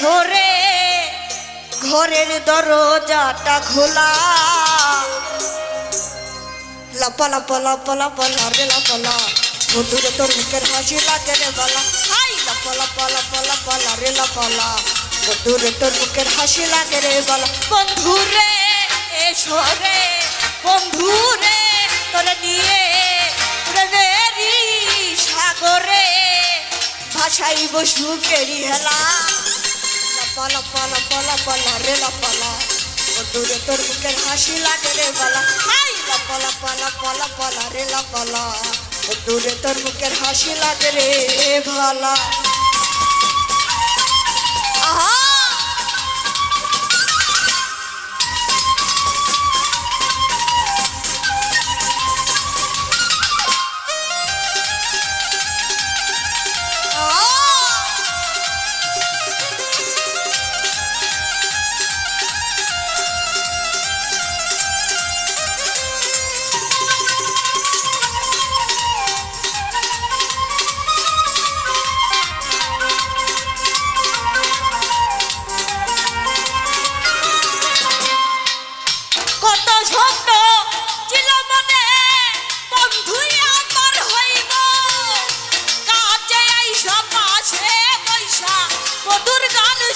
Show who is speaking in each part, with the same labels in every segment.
Speaker 1: সরে ঘরের দরজাটা খোলা লাপা লাপা লাপা লাপা লারে লাপা লা বন্ধুরে তোর মুখের হাসি লাগে রে বালা হাই লাপা লাপা লাপা লাপা লারে লাপা লা বন্ধুরে তোর মুখের হাসি লাগে রে বালা বন্ধুরে এসো রে বন্ধুরে তোরে নিয়ে সাগরে ভাসাইব সুখেরই হেলা লাপা লাপা লাপা লাপা লারে লাপা লা বন্ধুরে তোর মুখের হাসি লাগে রে বালা। হাই লাপা লাপা লাপা লাপা লারে লাপা লা বন্ধুরে তোর মুখের হাসি লাগে রে ভালা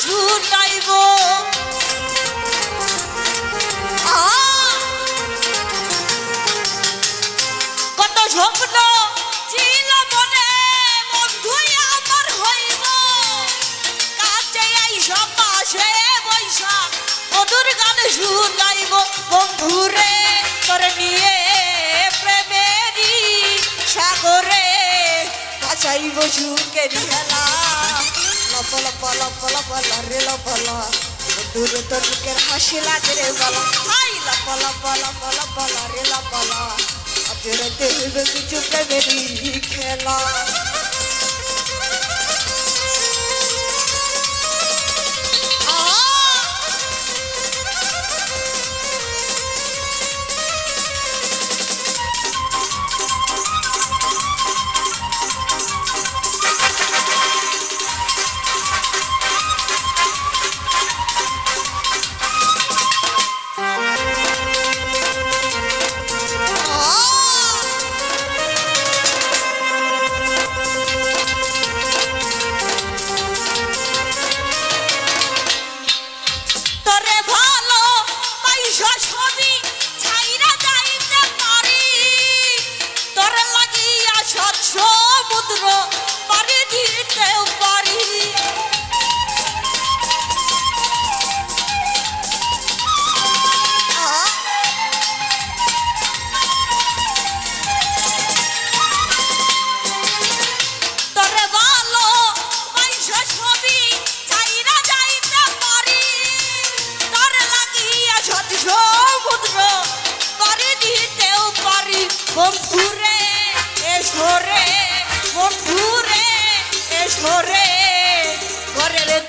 Speaker 1: শুনাইব কত স্বপ্ন ছিল মনে, বন্ধুই আমার হইব। কাছে আইসা পাশে বৈশা মধুর গান শুনাইব। বন্ধুরে, তোরে নিয়ে প্রেমেরই সাগরে বাঁচাইব সুখের খেলা। লপা লপা লপা লপা রে ল লা বন্ধুরে তোর মুখের হাসি লাগে রে বালা। হাই লপা লপা লপা রে ল লপা আজ আজরাতে হইবে কিছু প্রেমেরই খেলা।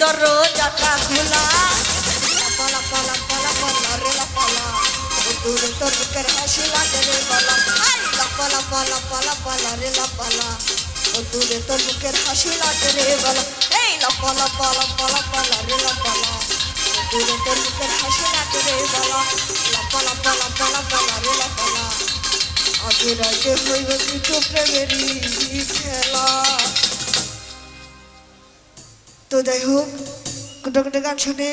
Speaker 1: দরজাটা খোলা পালা পালা পালা পালা রে পালা বন্ধুরে তোর মুখের হাসি লাগে রে পালা আই লাপালা পালা পালা পালা রে লাপালা বন্ধুরে তোর মুখের হাসি লাগে রে বলা এই লাপালা পালা পালা পালা রে লাপালা বন্ধুরে তোর মুখের হাসি কিছু প্রেমেরই খেলা তো যাই হোক গান শুনে